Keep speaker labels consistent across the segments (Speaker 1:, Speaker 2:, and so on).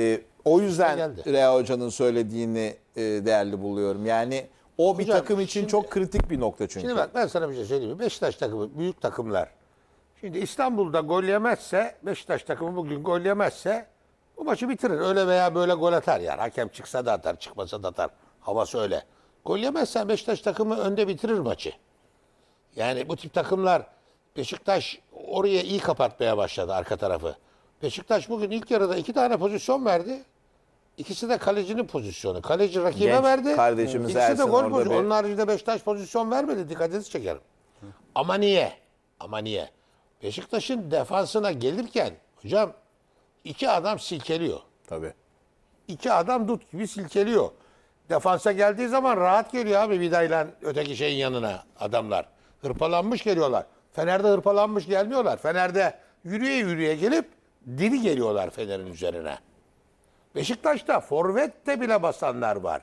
Speaker 1: E, o yüzden
Speaker 2: geldi.
Speaker 1: Rea Hoca'nın söylediğini e, değerli buluyorum. Yani o bir
Speaker 2: Hocam,
Speaker 1: takım için
Speaker 2: şimdi-
Speaker 1: çok kritik bir nokta çünkü.
Speaker 2: Şimdi bak ben sana bir şey söyleyeyim mi? Beşiktaş takımı, büyük takımlar. Şimdi İstanbul'da gol yemezse, Beşiktaş takımı bugün gol yemezse bu maçı bitirir. Öyle veya böyle gol atar yani. Hakem çıksa da atar, çıkmasa da atar. Havası öyle. Gol yemezsen Beşiktaş takımı önde bitirir maçı. Yani bu tip takımlar Beşiktaş oraya iyi kapatmaya başladı arka tarafı. Beşiktaş bugün ilk yarıda iki tane pozisyon verdi. İkisi de kalecinin pozisyonu. Kaleci rakibe
Speaker 1: Genç
Speaker 2: verdi.
Speaker 1: kardeşimiz
Speaker 2: İkisi de
Speaker 1: Ersin
Speaker 2: gol
Speaker 1: orada
Speaker 2: pozisyonu.
Speaker 1: bir-
Speaker 2: Onun haricinde Beşiktaş pozisyon vermedi. Dikkatinizi çekerim. Ama niye? Ama niye? Beşiktaş'ın defansına gelirken hocam iki adam silkeliyor.
Speaker 1: Tabii.
Speaker 2: İki adam dut gibi silkeliyor. Defansa geldiği zaman rahat geliyor abi Vida'yla öteki şeyin yanına adamlar. Hırpalanmış geliyorlar. Fener'de hırpalanmış gelmiyorlar. Fener'de yürüye yürüye gelip diri geliyorlar Fener'in üzerine. Beşiktaş'ta forvette bile basanlar var.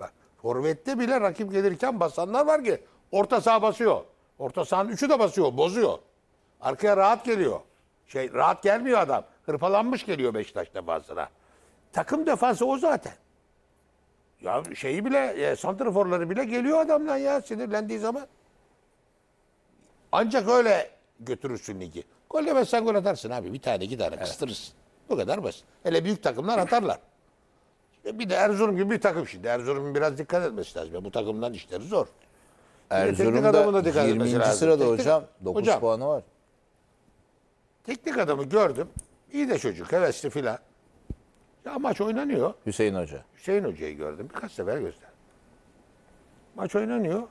Speaker 2: Bak, forvette bile rakip gelirken basanlar var ki orta saha basıyor. Orta sahanın üçü de basıyor, bozuyor. Arkaya rahat geliyor. Şey rahat gelmiyor adam. Hırpalanmış geliyor Beşiktaş defansına. Takım defansı o zaten. Ya şeyi bile, e, santraforları bile geliyor adamdan ya sinirlendiği zaman. Ancak öyle götürürsün ligi. Gol yemezsen gol atarsın abi. Bir tane iki tane kıstırırsın. Bu kadar basit. Hele büyük takımlar atarlar. Bir de Erzurum gibi bir takım şimdi. Erzurum'un biraz dikkat etmesi lazım. Bu takımdan işleri zor.
Speaker 1: Erzurum'da
Speaker 2: da dikkat etmesi
Speaker 1: 20.
Speaker 2: lazım.
Speaker 1: sırada
Speaker 2: Teknik-
Speaker 1: hocam. 9
Speaker 2: Hocam.
Speaker 1: puanı var.
Speaker 2: Teknik adamı gördüm. İyi de çocuk, hevesli filan. Ya maç oynanıyor.
Speaker 1: Hüseyin Hoca.
Speaker 2: Hüseyin Hoca'yı gördüm. Birkaç sefer gösterdim. Maç oynanıyor.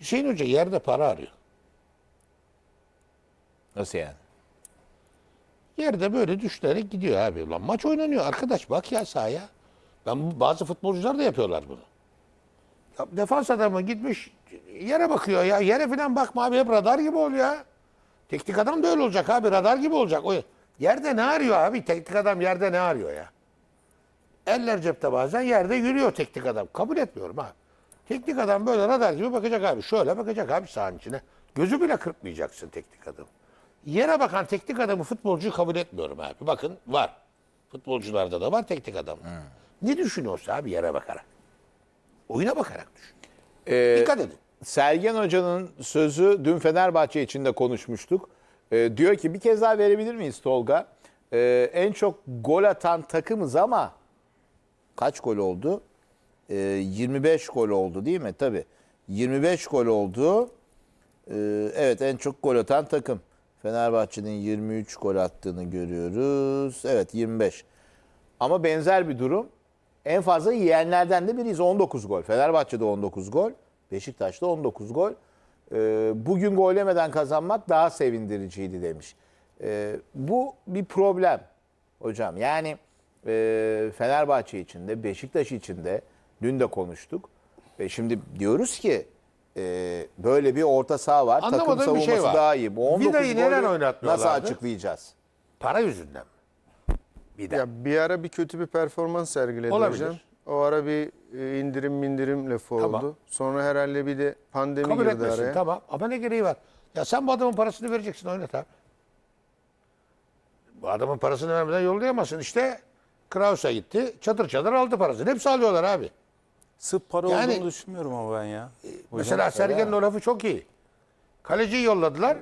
Speaker 2: Hüseyin Hoca yerde para arıyor.
Speaker 1: Nasıl yani?
Speaker 2: Yerde böyle düşlerek gidiyor abi. Ulan maç oynanıyor arkadaş bak ya sahaya. Ben bazı futbolcular da yapıyorlar bunu. Ya defans adamı gitmiş yere bakıyor ya. Yere falan bakma abi hep radar gibi ol ya. Teknik adam da öyle olacak abi radar gibi olacak. O yerde ne arıyor abi? Teknik adam yerde ne arıyor ya? Eller cepte bazen yerde yürüyor teknik adam. Kabul etmiyorum abi. Teknik adam böyle radar gibi bakacak abi. Şöyle bakacak abi sahanın içine. Gözü bile kırpmayacaksın teknik adam. Yere bakan teknik adamı futbolcuyu kabul etmiyorum abi. Bakın var. Futbolcularda da var teknik adam. Ne düşünüyorsa abi yere bakarak. Oyuna bakarak düşün.
Speaker 1: Ee,
Speaker 2: Dikkat edin.
Speaker 1: Sergen Hoca'nın sözü dün Fenerbahçe için de konuşmuştuk. Ee, diyor ki bir kez daha verebilir miyiz Tolga? Ee, en çok gol atan takımız ama kaç gol oldu? Ee, 25 gol oldu değil mi? Tabii. 25 gol oldu. Ee, evet en çok gol atan takım. Fenerbahçe'nin 23 gol attığını görüyoruz. Evet 25. Ama benzer bir durum. En fazla yiyenlerden de biriyiz. 19 gol. Fenerbahçe'de 19 gol. Beşiktaş'ta 19 gol. Ee, bugün gol yemeden kazanmak daha sevindiriciydi demiş. Ee, bu bir problem hocam. Yani e, Fenerbahçe için de Beşiktaş için de dün de konuştuk. Ve şimdi diyoruz ki e, böyle bir orta saha var. Takım
Speaker 2: Anlamadığım bir
Speaker 1: savunması
Speaker 2: şey var.
Speaker 1: daha iyi. Bu 19
Speaker 2: Vida'yı neden
Speaker 1: golü
Speaker 2: oynatmıyorlardı?
Speaker 1: Nasıl açıklayacağız?
Speaker 2: Para yüzünden mi? Bir de.
Speaker 3: Ya bir ara bir kötü bir performans sergiledi
Speaker 2: Olabilir.
Speaker 3: hocam. O ara bir e, indirim mindirim lafı
Speaker 2: Tamam.
Speaker 3: oldu. Sonra herhalde bir de pandemi
Speaker 2: Kabul
Speaker 3: girdi
Speaker 2: etmesin
Speaker 3: araya.
Speaker 2: tamam ama ne gereği var? Ya sen bu adamın parasını vereceksin oynat abi. Bu adamın parasını vermeden yollayamazsın. İşte Kraus'a gitti çatır çatır aldı parasını. Hepsi alıyorlar abi.
Speaker 4: Sırf para
Speaker 2: Yani-
Speaker 4: olduğunu düşünmüyorum ama ben ya.
Speaker 2: Mesela Sergen'in o lafı çok iyi. Kaleciyi yolladılar.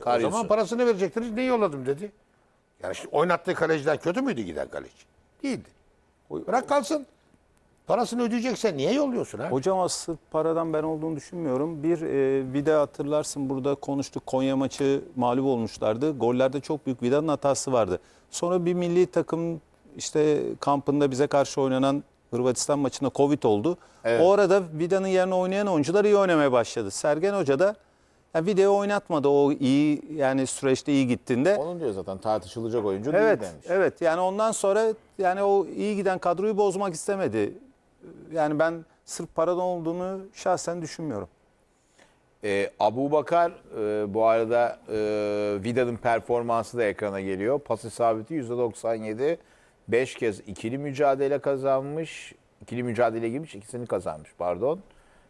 Speaker 2: O
Speaker 1: Karyus'u.
Speaker 2: zaman parasını verecektiniz. Niye yolladım dedi. Yani işte oynattığı kaleciden kötü müydü giden kaleci? Değildi. Bırak kalsın. Parasını ödeyeceksen niye yolluyorsun abi?
Speaker 4: Hocam sırf paradan ben olduğunu düşünmüyorum. Bir e, bir de hatırlarsın burada konuştuk Konya maçı mağlup olmuşlardı. Gollerde çok büyük Vida'nın hatası vardı. Sonra bir milli takım işte kampında bize karşı oynanan Hırvatistan maçında Covid oldu. O arada Vida'nın yerine oynayan oyuncular iyi oynamaya başladı. Sergen Hoca da yani Vida'yı oynatmadı o iyi yani süreçte iyi gittiğinde.
Speaker 1: Onun diyor zaten tartışılacak oyuncu
Speaker 4: Evet,
Speaker 1: değil demiş.
Speaker 4: evet. Yani ondan sonra yani o iyi giden kadroyu bozmak istemedi. Yani ben sırf paradan olduğunu şahsen düşünmüyorum.
Speaker 1: Ee, Abu Bakar e, bu arada e, Vida'nın performansı da ekrana geliyor. Pas isabeti %97. 5 kez ikili mücadele kazanmış. İkili mücadele girmiş, ikisini kazanmış pardon.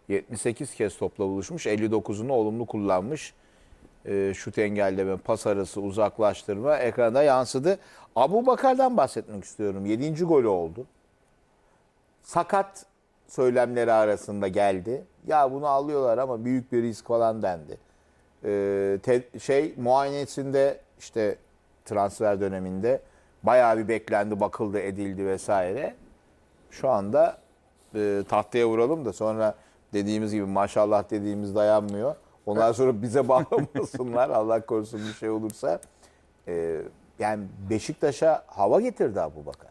Speaker 1: 78 kez topla buluşmuş. 59'unu olumlu kullanmış. e, şut engelleme, pas arası, uzaklaştırma ekranda yansıdı. Abu Bakar'dan bahsetmek istiyorum. 7. golü oldu. Sakat söylemleri arasında geldi. Ya bunu alıyorlar ama büyük bir risk falan dendi. Ee, te- şey muayenesinde işte transfer döneminde bayağı bir beklendi, bakıldı, edildi vesaire. Şu anda e, tahtaya vuralım da sonra dediğimiz gibi maşallah dediğimiz dayanmıyor. Ondan sonra bize bağlamasınlar Allah korusun bir şey olursa. Ee, yani Beşiktaş'a hava getirdi Abu Bakar.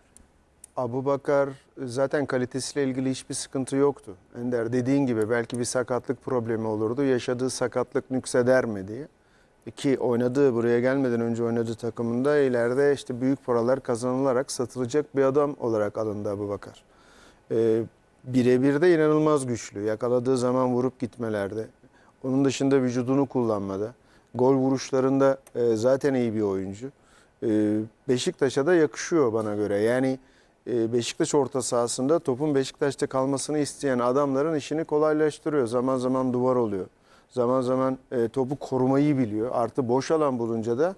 Speaker 3: Abu Bakar zaten kalitesiyle ilgili hiçbir sıkıntı yoktu. Ender dediğin gibi belki bir sakatlık problemi olurdu. Yaşadığı sakatlık nükseder mi diye. Ki oynadığı buraya gelmeden önce oynadığı takımında ileride işte büyük paralar kazanılarak satılacak bir adam olarak alındı Abu Bakar. Ee, Birebir de inanılmaz güçlü. Yakaladığı zaman vurup gitmelerde. Onun dışında vücudunu kullanmada. Gol vuruşlarında e, zaten iyi bir oyuncu. E, Beşiktaş'a da yakışıyor bana göre. Yani e, Beşiktaş orta sahasında topun Beşiktaş'ta kalmasını isteyen adamların işini kolaylaştırıyor. Zaman zaman duvar oluyor. Zaman zaman e, topu korumayı biliyor. Artı boş alan bulunca da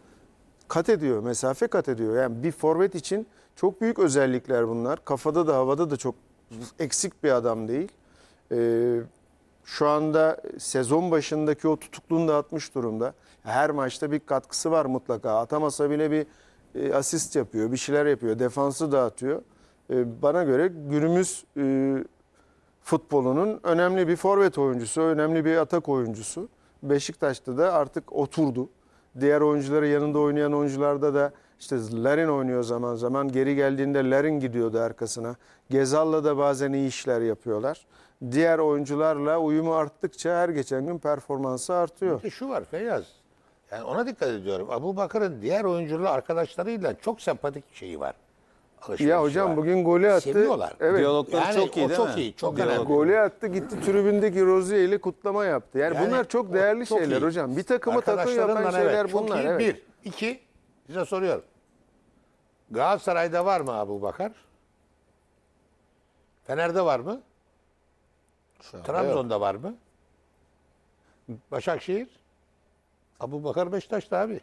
Speaker 3: kat ediyor, mesafe kat ediyor. Yani bir forvet için çok büyük özellikler bunlar. Kafada da havada da çok eksik bir adam değil. Ee, şu anda sezon başındaki o tutukluğunu da atmış durumda. Her maçta bir katkısı var mutlaka. Atamasa bile bir e, asist yapıyor, bir şeyler yapıyor. Defansı dağıtıyor. E, bana göre günümüz e, futbolunun önemli bir forvet oyuncusu, önemli bir atak oyuncusu. Beşiktaş'ta da artık oturdu. Diğer oyuncuları yanında oynayan oyuncularda da işte Larin oynuyor zaman zaman. Geri geldiğinde Larin gidiyordu arkasına. Gezal'la da bazen iyi işler yapıyorlar. Diğer oyuncularla uyumu arttıkça her geçen gün performansı artıyor.
Speaker 2: Bir şu var Feyyaz. Yani ona dikkat ediyorum. Abu Bakar'ın diğer oyuncularla arkadaşlarıyla çok sempatik şeyi var. Alışverişi
Speaker 3: Ya hocam
Speaker 2: var.
Speaker 3: bugün golü attı.
Speaker 2: Seviyorlar.
Speaker 3: Evet.
Speaker 4: Diyalogları
Speaker 2: Yani
Speaker 4: çok iyi
Speaker 2: o
Speaker 4: değil
Speaker 2: çok
Speaker 4: mi?
Speaker 2: iyi, çok
Speaker 4: Diyalog-.
Speaker 3: Golü attı gitti tribündeki Rozier ile kutlama yaptı. Yani,
Speaker 2: Yani
Speaker 3: bunlar çok
Speaker 2: o
Speaker 3: değerli
Speaker 2: çok
Speaker 3: şeyler
Speaker 2: iyi.
Speaker 3: hocam. Bir takımı takım yapan
Speaker 2: Arkadaşlarından
Speaker 3: şeyler
Speaker 2: evet, çok
Speaker 3: bunlar.
Speaker 2: iyi.
Speaker 3: Evet.
Speaker 2: Bir. İki. Size soruyorum. Galatasaray'da var mı Abu Bakar? Fener'de var mı? Trabzon'da var mı? Başakşehir? Abu Bakar Beşiktaş'ta abi.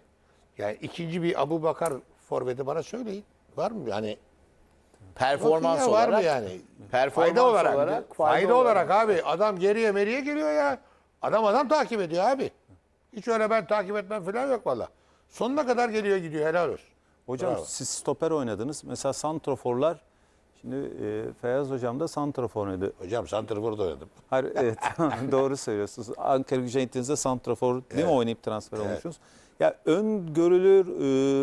Speaker 2: Yani ikinci bir Abu Bakar forveti bana söyleyin. Var mı? Yani
Speaker 1: Performans
Speaker 2: Bakın ya, var
Speaker 1: olarak
Speaker 2: mı yani?
Speaker 1: Performans
Speaker 2: fayda olarak.
Speaker 1: olarak,
Speaker 2: fayda,
Speaker 1: fayda
Speaker 2: olarak abi. Adam geriye meriye geliyor ya. Adam adam takip ediyor abi. Hiç öyle ben takip etmem falan yok valla. Sonuna kadar geliyor gidiyor helal olsun.
Speaker 4: Hocam
Speaker 2: Bravo.
Speaker 4: siz stoper oynadınız. Mesela santroforlar şimdi e, Feyyaz hocam da santrofor oynadı.
Speaker 2: Hocam Santrfor'da oynadım.
Speaker 4: Hayır, evet, tamam, doğru söylüyorsunuz. Ankara gücüne gittiğinizde santrafor değil mi oynayıp transfer olmuşsunuz? Ya öngörülür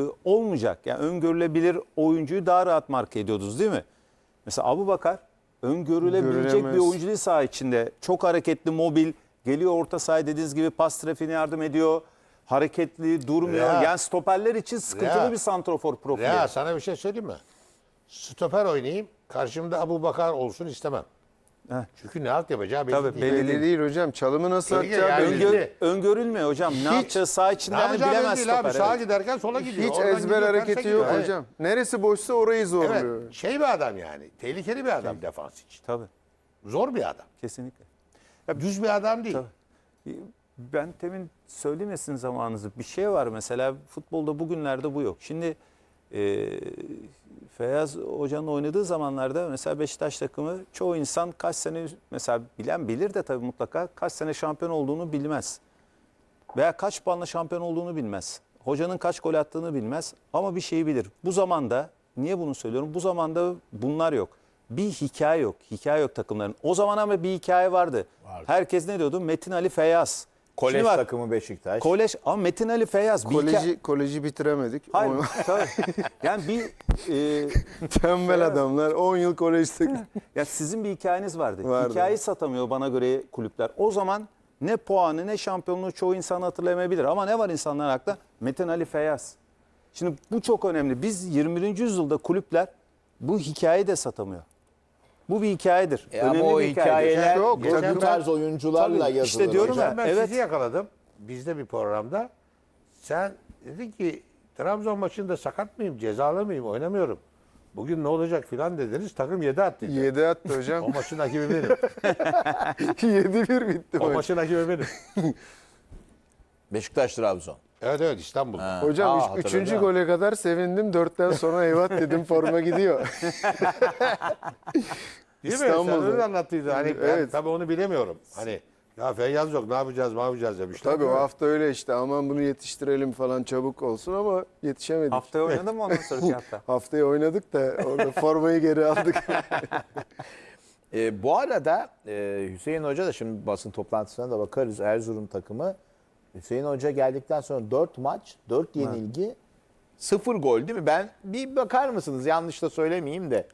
Speaker 4: e, olmayacak. Yani öngörülebilir oyuncuyu daha rahat marka ediyordunuz değil mi? Mesela Abu Bakar öngörülebilecek bir oyuncu değil saha içinde. Çok hareketli, mobil. Geliyor orta sahaya dediğiniz gibi pas trafiğine yardım ediyor. Hareketli, durmuyor.
Speaker 2: Ya.
Speaker 4: Yani stoperler için sıkıntılı
Speaker 2: Ya.
Speaker 4: bir santrofor profili.
Speaker 2: Ya sana bir şey söyleyeyim mi? Stoper oynayayım. Karşımda Abu Bakar olsun istemem.
Speaker 4: Heh.
Speaker 2: Çünkü ne alt yapacağı belli
Speaker 4: Tabii,
Speaker 2: değil.
Speaker 4: belli
Speaker 3: Belli değil hocam. Çalımı nasıl
Speaker 2: Belli
Speaker 3: atacağı
Speaker 2: yani.
Speaker 3: belli.
Speaker 4: Öngör, öngörülmüyor hocam. Ne yapacağı
Speaker 2: Ne
Speaker 4: içinden
Speaker 2: yapacağı belli
Speaker 4: bilemez
Speaker 2: değil abi.
Speaker 4: stoper.
Speaker 2: Sağa
Speaker 4: evet.
Speaker 2: giderken sola gidiyor.
Speaker 3: Hiç
Speaker 2: Oradan
Speaker 3: ezber
Speaker 2: gidiyor,
Speaker 3: hareketi
Speaker 2: terse
Speaker 3: yok
Speaker 2: gidiyor.
Speaker 3: hocam. Neresi boşsa orayı zorluyor.
Speaker 2: Evet. Şey bir adam yani. Tehlikeli bir adam defans için.
Speaker 4: Tabii,
Speaker 2: Zor bir adam.
Speaker 4: kesinlikle.
Speaker 2: Düz bir adam değil.
Speaker 4: Ben temin söylemesin zamanınızı. Bir şey var mesela futbolda bugünlerde bu yok. Şimdi e, Feyyaz Hoca'nın oynadığı zamanlarda mesela Beşiktaş takımı çoğu insan kaç sene mesela bilen bilir de tabii mutlaka kaç sene şampiyon olduğunu bilmez. Veya kaç puanla şampiyon olduğunu bilmez. Hocanın kaç gol attığını bilmez ama bir şeyi bilir. Bu zamanda niye bunu söylüyorum? Bu zamanda bunlar yok. Bir hikaye yok. Hikaye yok takımların. O zaman ama bir hikaye vardı. Herkes ne diyordu? Metin Ali Feyyaz.
Speaker 1: Kolej
Speaker 4: bak,
Speaker 1: takımı Beşiktaş.
Speaker 4: Kolej ama Metin Ali Feyyaz. Bir hikaye-
Speaker 3: Koleji, koleji bitiremedik.
Speaker 4: Hayır,
Speaker 3: O-
Speaker 4: tabii. Yani bir e,
Speaker 3: Tembel adamlar 10 yıl kolejde.
Speaker 4: ya sizin bir hikayeniz vardı.
Speaker 3: Vardı.
Speaker 4: Hikayeyi satamıyor bana göre kulüpler. O zaman ne puanı ne şampiyonluğu çoğu insan hatırlayamayabilir. Ama ne var insanların aklında? Metin Ali Feyyaz. Şimdi bu çok önemli. Biz 21. yüzyılda kulüpler bu hikayeyi de satamıyor. Bu bir hikayedir.
Speaker 1: E ama
Speaker 4: önemli
Speaker 1: o
Speaker 4: bir hikayedir.
Speaker 1: hikayeler
Speaker 3: Yok,
Speaker 1: bu
Speaker 3: tabii.
Speaker 1: tarz oyuncularla
Speaker 4: Tabii,
Speaker 1: yazılır.
Speaker 4: işte diyorum
Speaker 1: hocam.
Speaker 4: ya.
Speaker 2: Ben
Speaker 4: Evet.
Speaker 2: sizi yakaladım. Bizde bir programda. Sen dedin ki Trabzon maçında sakat mıyım, cezalı mıyım, oynamıyorum. Bugün ne olacak filan dediniz. Takım 7 attı.
Speaker 3: 7 attı hocam.
Speaker 2: O maçın hakemi benim.
Speaker 3: 7-1 bitti
Speaker 2: o
Speaker 3: maç.
Speaker 2: maçın hakemi benim.
Speaker 1: Beşiktaş Trabzon.
Speaker 2: Evet evet İstanbul.
Speaker 3: Hocam
Speaker 1: Aa,
Speaker 3: üç-
Speaker 1: hatırladım.
Speaker 3: üçüncü gole kadar sevindim. Dörtten sonra eyvah dedim forma gidiyor.
Speaker 2: Değil mi? Sen
Speaker 3: İstanbul'da.
Speaker 2: öyle anlattıydın. Hani ben
Speaker 3: Evet.
Speaker 2: tabii onu bilemiyorum. Hani ya Feyyaz yok ne yapacağız ne yapacağız demişler.
Speaker 3: Tabii o hafta öyle işte aman bunu yetiştirelim falan çabuk olsun ama yetişemedik.
Speaker 5: Haftaya oynadın mı ondan sonraki hafta?
Speaker 3: Haftaya oynadık da orada formayı geri aldık.
Speaker 1: E, bu arada e, Hüseyin Hoca da şimdi basın toplantısına da bakarız Erzurum takımı. Hüseyin Hoca geldikten sonra 4 maç, 4 yenilgi, 0 gol değil mi? Ben bir bakar mısınız? Yanlış da söylemeyeyim de.